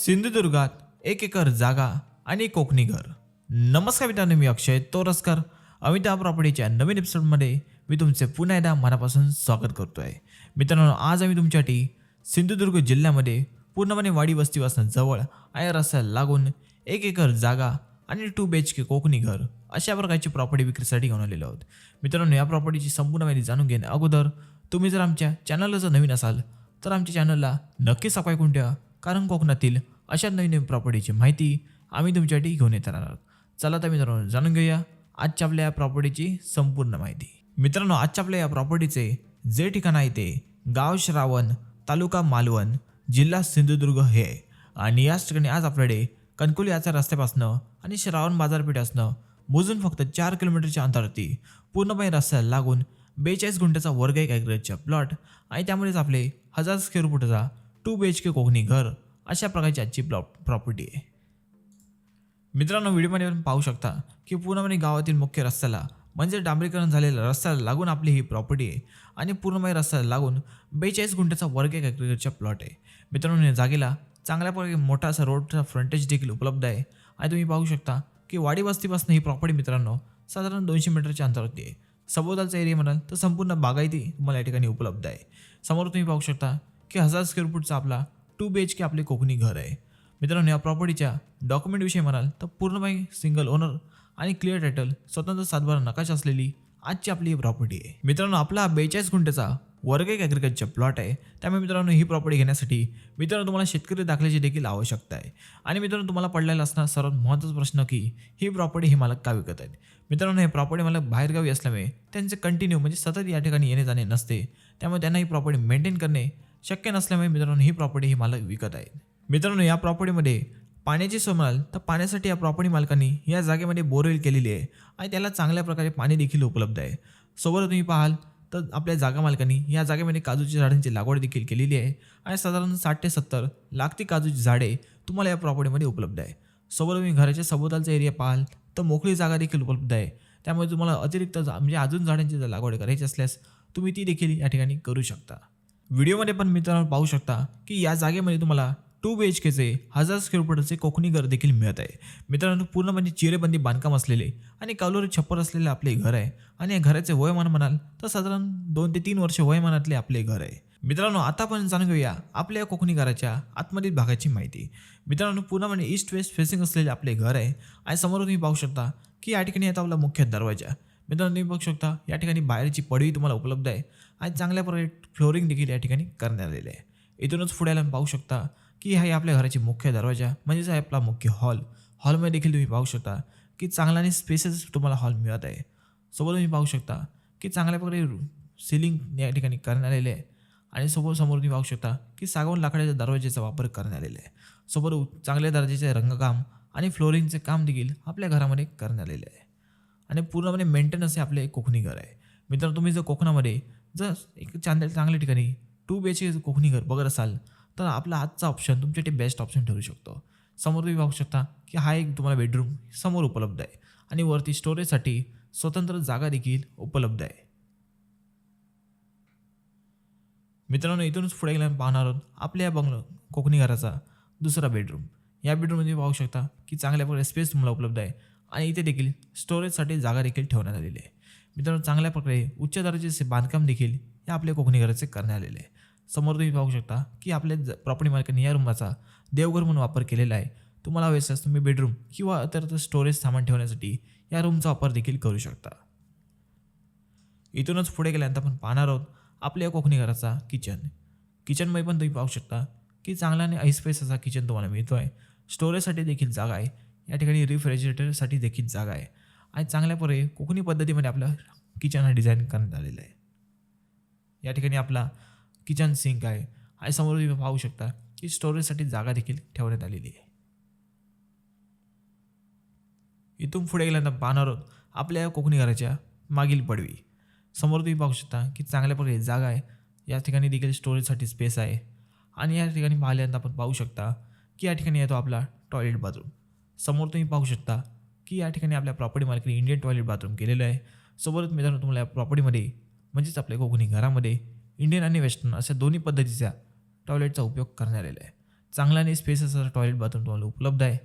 सिंधुदुर्गात एक एकर जागा आणि कोकणी घर. नमस्कार मित्रांनो मी अक्षय तोरसकर. अमिताभ प्रॉपर्टीच्या नवीन एपिसोडमध्ये मी तुमचे पुन्हा एकदा मनापासून स्वागत करतो आहे मित्रांनो आज आम्ही तुमच्यासाठी सिंधुदुर्ग जिल्ह्यामध्ये पूर्णपणे वाडी वस्तीपासून जवळ आणि रस्त्याला लागून एक एकर जागा आणि two B H K Konkani घर अशा प्रकारची प्रॉपर्टी विक्रीसाठी घेऊन आलेलो आहोत. मित्रांनो या प्रॉपर्टीची संपूर्ण माहिती जाणून घेणे अगोदर तुम्ही जर आमच्या चॅनलला जर नवीन असाल तर आमच्या चॅनलला नक्की सफाई करून ठेवा. कारण कोकणातील अशा नवीन नवीन प्रॉपर्टीची माहिती आम्ही तुमच्यासाठी घेऊन येत राहणार आहोत. चला तर मित्रांनो जाणून घेऊया आजच्या आपल्या या प्रॉपर्टीची संपूर्ण माहिती. मित्रांनो आजच्या आपल्या या प्रॉपर्टीचे जे ठिकाण आहे ते गाव श्रावण तालुका मालवण जिल्हा सिंधुदुर्ग हे आणि याच ठिकाणी आज आपल्याकडे कणकोली याचा रस्त्यापासनं आणि श्रावण बाजारपेठ असणं मोजून फक्त चार किलोमीटरच्या अंतरावरती पूर्णपणे रस्त्याला लागून बेचाळीस गुंठ्याचा वर्ग एक ॲग्रेजचा प्लॉट आणि त्यामुळेच आपले हजार square फुटाचा two B H K Konkani घर अशा प्रकारची आजची प्लॉट प्रॉपर्टी आहे. मित्रांनो व्हिडिओमध्ये आपण पाहू शकता की पूर्णपणे गावातील मुख्य रस्त्याला म्हणजे डांबरीकरण झालेल्या रस्त्याला लागून आपली ही प्रॉपर्टी आहे आणि पूर्णपणे रस्त्याला लागून बेचाळीस गुंठ्याचा वर्ग एक ॲग्रिकल्चर प्लॉट आहे. मित्रांनो या जागेला चांगल्या प्रकारे मोठा असा रोडचा फ्रंटेज देखील उपलब्ध आहे. आणि तुम्ही पाहू शकता की वाडी वस्तीपासून ही प्रॉपर्टी मित्रांनो साधारण दोनशे मीटरच्या अंतरावरती आहे. सभोवतालचा एरिया म्हणाल तर संपूर्ण बागायती तुम्हाला या ठिकाणी उपलब्ध आहे. समोर तुम्ही पाहू शकता की हजार स्क्वेअर फूटचा आपला टू बी एच के आपले कोकणी घर आहे. मित्रांनो या प्रॉपर्टीच्या डॉक्युमेंटविषयी म्हणाल तर पूर्णपणे सिंगल ओनर आणि क्लिअर टायटल स्वतंत्र सातबारा नकाशा असलेली आजची आपली ही प्रॉपर्टी आहे. मित्रांनो आपला बेचाळीस गुंठेचा वर्ग एक ॲग्रिकल्चर प्लॉट आहे. त्यामुळे मित्रांनो ही प्रॉपर्टी घेण्यासाठी मित्रांनो तुम्हाला शेतकरी दाखल्याची देखील आवश्यकता आहे. आणि मित्रांनो तुम्हाला पडलेला असणार सर्वात महत्त्वाचा प्रश्न की ही प्रॉपर्टी हे मालक का विकत आहेत? मित्रांनो हे प्रॉपर्टी मालक बाहेरगावी असल्यामुळे त्यांचे कंटिन्यू म्हणजे सतत या ठिकाणी येणे जाणे नसते. त्यामुळे त्यांना ही प्रॉपर्टी मेंटेन करणे शक्य नसल्यामुळे मित्रांनो ही प्रॉपर्टी ही मालक विकत आहेत. मित्रांनो या प्रॉपर्टीमध्ये पाण्याची सोय तर पाण्यासाठी या प्रॉपर्टी मालकांनी या जागेमध्ये बोरवेल केलेली आहे आणि त्याला चांगल्या प्रकारे पाणी देखील उपलब्ध आहे. सोबत तुम्ही पाहाल तर आपल्या जागा मालकांनी या जागेमध्ये काजूच्या झाडांची लागवड देखील केलेली आहे आणि साधारण साठ ते सत्तर लाखती काजूची झाडे तुम्हाला या प्रॉपर्टीमध्ये उपलब्ध आहे. सोबत तुम्ही घराच्या सभोवतालचा एरिया पाहाल तर मोकळी जागा देखील उपलब्ध आहे. त्यामुळे तुम्हाला अतिरिक्त जा म्हणजे अजून झाडांची जर लागवड करायची असल्यास तुम्ही ती देखील या ठिकाणी करू शकता. व्हिडिओमध्ये पण मित्रांनो पाहू शकता की या जागेमध्ये तुम्हाला टू बी एच केचे हजार स्क्वेअर फुटाचे कोकणी घर देखील मिळत आहे. मित्रांनो पूर्ण म्हणजे चिरेबंदी बांधकाम असलेले आणि कालोरी छप्पर असलेले आपले घर आहे. आणि या घराचे वयमान म्हणाल तर साधारण दोन ते तीन वर्ष वयमानातले आपले घर आहे. मित्रांनो आता आपण जाणून घेऊया आपल्या कोकणी घराच्या आतमधील भागाची माहिती. मित्रांनो पूर्ण म्हणजे ईस्ट वेस्ट फेसिंग असलेले आपले घर आहे. आणि समोर तुम्ही पाहू शकता की या ठिकाणी आता आपला मुख्य दरवाजा. मित्रांनो तुम्ही बघू शकता या ठिकाणी बाहेरची पडवी तुम्हाला उपलब्ध आहे आणि चांगल्या प्रकारे फ्लोरिंग देखील या ठिकाणी करण्यात आलेले आहे. इथूनच पुढे आल्यानं पाहू शकता की हा आपल्या घराची मुख्य दरवाजा म्हणजेच आहे आपला मुख्य हॉल हॉलमध्ये देखील तुम्ही पाहू शकता की चांगल्याने स्पेसेस तुम्हाला हॉल मिळत आहे. सोबत तुम्ही पाहू शकता की चांगल्या प्रकारे सिलिंग या ठिकाणी करण्यात आलेले आहे. आणि सोबत समोर तुम्ही पाहू शकता की सागवण लाकडाच्या दरवाजेचा वापर करण्यात आलेला आहे. सोबत चांगल्या दर्जाचे रंगकाम आणि फ्लोरिंगचे काम देखील आपल्या घरामध्ये करण्यात आलेले आहे. आणि पूर्णपणे मेंटेन असे आपले कोकणी घर आहे. मित्रांनो तुम्ही जर कोकणामध्ये जर एक चांगल्या चांगल्या ठिकाणी टू बी एच कोकणी घर बघत असाल तर आपला आजचा ऑप्शन तुमच्यासाठी बेस्ट ऑप्शन ठरू शकतो. समोर तुम्ही पाहू शकता की हा एक तुम्हाला बेडरूम समोर उपलब्ध आहे. आणि वरती स्टोरेजसाठी स्वतंत्र जागा देखील उपलब्ध आहे. मित्रांनो इथूनच पुढे गेल्यानं पाहणार आहोत आपल्या या बंगलो कोकणी घराचा दुसरा बेडरूम या बेडरूममध्ये पाहू शकता की चांगल्या प्रकारे स्पेस तुम्हाला उपलब्ध आहे. आणि इथे देखील स्टोरेजसाठी जागा देखील ठेवण्यात आलेली आहे. मित्रांनो चांगल्या प्रकारे उच्च दर्जाचे बांधकाम देखील या आपल्या कोकणी घराचे करण्यात आलेले आहे. समोर तुम्ही पाहू शकता की आपल्या प्रॉपर्टी मालकांनी या रूमाचा देवघर म्हणून वापर केलेला आहे. तुम्हाला हवे असल्यास तुम्ही बेडरूम किंवा इतर स्टोरेज सामान ठेवण्यासाठी या रूमचा वापर देखील करू शकता. इथूनच पुढे गेल्यानंतर आपण पाहणार आहोत आपल्या कोकणी घराचा किचन किचनमध्ये पण तुम्ही पाहू शकता की चांगला आणि ऐस्पेस असा किचन तुम्हाला मिळतो आहे स्टोरेजसाठी देखील जागा आहे. या ठिकाणी रिफ्रिजरेटरसाठी देखील जागा आहे. आणि चांगल्या प्रकारे कोकणी पद्धतीमध्ये आपलं किचन हा डिझाईन करण्यात आलेला आहे. या ठिकाणी आपला किचन सिंक आहे. आणि समोर तुम्ही पाहू शकता की स्टोरेजसाठी जागा देखील ठेवण्यात आलेली आहे. इथून पुढे गेल्यानंतर पाहणार आपल्या कोकणी घराच्या मागील पडवी. समोर तुम्ही पाहू शकता की चांगल्या प्रकारे जागा आहे. या ठिकाणी देखील स्टोरेजसाठी स्पेस आहे. आणि या ठिकाणी पाहिल्यानंतर आपण पाहू शकता की या ठिकाणी येतो आपला टॉयलेट बाथरूम समोर तुम्ही पाहू शकता की या ठिकाणी आपल्या प्रॉपर्टी मालकीने इंडियन टॉयलेट बाथरूम केलेलं आहे. सोबतच मित्रांनो तुम्हाला या प्रॉपर्टीमध्ये म्हणजेच आपल्या कोकणी घरामध्ये इंडियन आणि वेस्टर्न अशा दोन्ही पद्धतीच्या टॉयलेटचा उपयोग करण्यात आलेला आहे. चांगला आणि स्पेस असा टॉयलेट बाथरूम तुम्हाला उपलब्ध आहे.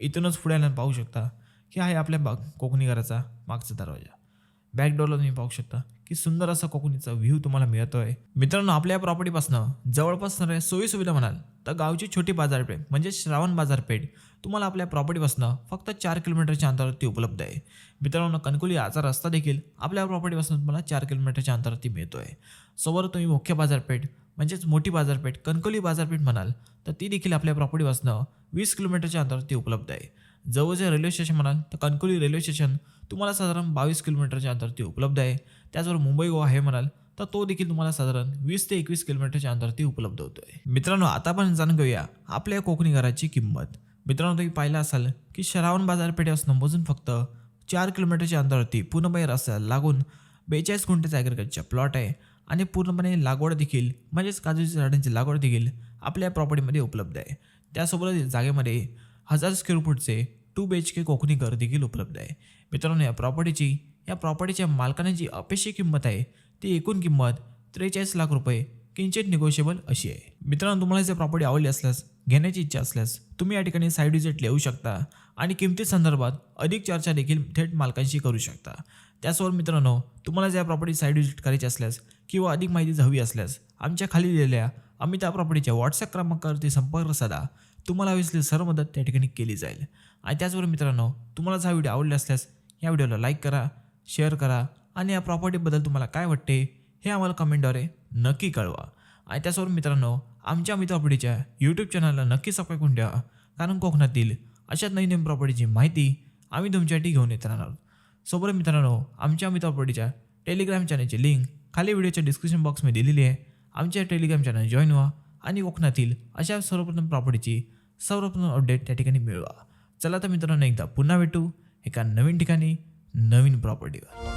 इथूनच पुढे आल्यानं पाहू शकता की आहे आपल्या बाग कोकणी घराचा मागचा दरवाजा. बॅक डोरला तुम्ही पाहू शकता की सुंदर असा कोकणीचा व्ह्यू तुम्हाला मिळतोय. मित्रांनो आपल्या प्रॉपर्टीपासून जवळपास सोयी सुविधा म्हणाल तर गावची छोटी बाजारपेठ म्हणजे श्रावण बाजारपेठ तुम्हाला आपल्या प्रॉपर्टीपासून फक्त चार किलोमीटरच्या अंतरावरती उपलब्ध आहे. मित्रांनो कणकुली याचा रस्ता देखील आपल्या प्रॉपर्टीपासून तुम्हाला चार किलोमीटरच्या अंतरावरती मिळतोय. सोबत तुम्ही मुख्य बाजारपेठ म्हणजेच मोठी बाजारपेठ कणकोली बाजारपेठ म्हणाल तर ती देखील आपल्या प्रॉपर्टीपासून वीस किलोमीटरच्या अंतरावरती उपलब्ध आहे. जवळचे रेल्वे स्टेशन म्हणाल तर कणकोली रेल्वे स्टेशन तुम्हाला साधारण बावीस किलोमीटरच्या अंतरावरती उपलब्ध आहे. त्याचबरोबर मुंबई गोवा आहे म्हणाल तर तो देखील तुम्हाला साधारण वीस ते एकवीस किलोमीटरच्या अंतरती उपलब्ध होतोय. मित्रांनो आता आपण जाणून घेऊया आपल्या कोकणी घराची किंमत. मित्रांनो तुम्ही पाहिलं असाल की श्रावण बाजारपेठेपासून मोजून फक्त चार किलोमीटरच्या अंतरावरती पूर्णपणे रस्त्याला लागून बेचाळीस गुंठेचा ॲग्रिकल्चर प्लॉट आहे आणि पूर्णपणे लागवड देखील म्हणजेच काजूच्या झाडांची लागवड देखील आपल्या प्रॉपर्टीमध्ये उपलब्ध आहे. त्यासोबत जागेमध्ये हजार square फूटचे two B H K Konkani घर देखील उपलब्ध आहे मित्रांनो या प्रॉपर्टीची या प्रॉपर्टीच्या मालकाने जी अपेक्षित किंमत आहे ती एकूण किंमत त्रेचाळीस लाख रुपये किंचित निगोशिएबल अशी आहे। मित्रांनो तुम्हाला जर प्रॉपर्टी आवडली असल्यास घेण्याची इच्छा असल्यास तुम्ही या ठिकाणी साईड विजिट लिहू शकता आणि किमती संदर्भात अधिक चर्चा देखील थेट मालकांशी करू शकता। त्यासोबत मित्रांनो तुम्हाला जर प्रॉपर्टी साईड विजिट करायची असल्यास किंवा अधिक माहिती हवी असल्यास आमच्या खाली दिलेल्या अमिता प्रॉपर्टीच्या व्हॉट्सअप क्रमांकावरती संपर्क साधा। तुम्हाला हवी असलेली सर्व मदत त्या ठिकाणी केली जाईल. आणि त्याचबरोबर मित्रांनो तुम्हाला हा व्हिडिओ आवडला असल्यास या व्हिडिओला लाईक करा शेअर करा आणि या प्रॉपर्टीबद्दल तुम्हाला काय वाटते हे आम्हाला कमेंटद्वारे नक्की कळवा. आणि त्याचबरोबर मित्रांनो आमच्या मित्रपडीच्या यूट्यूब चॅनलला नक्की सबस्क्राईब करून ठेवा. कारण कोकणातील अशा नवीन नवीन प्रॉपर्टीची माहिती आम्ही तुमच्यासाठी घेऊन येत राहणार. आहोत सोबत मित्रांनो आमच्या अमिता टेलिग्राम चॅनलची लिंक खाली व्हिडिओच्या डिस्क्रिप्शन बॉक्समध्ये दिलेली आहे. आमच्या टेलिग्राम चॅनल जॉईन व्हा. आणि कोकणातील अशा सर्वप्रथम प्रॉपर्टीची सर्वप्रथम अपडेट त्या ठिकाणी मिळवा. चला तर मित्रांनो एकदा पुन्हा भेटू एका नवीन ठिकाणी नवीन प्रॉपर्टीवर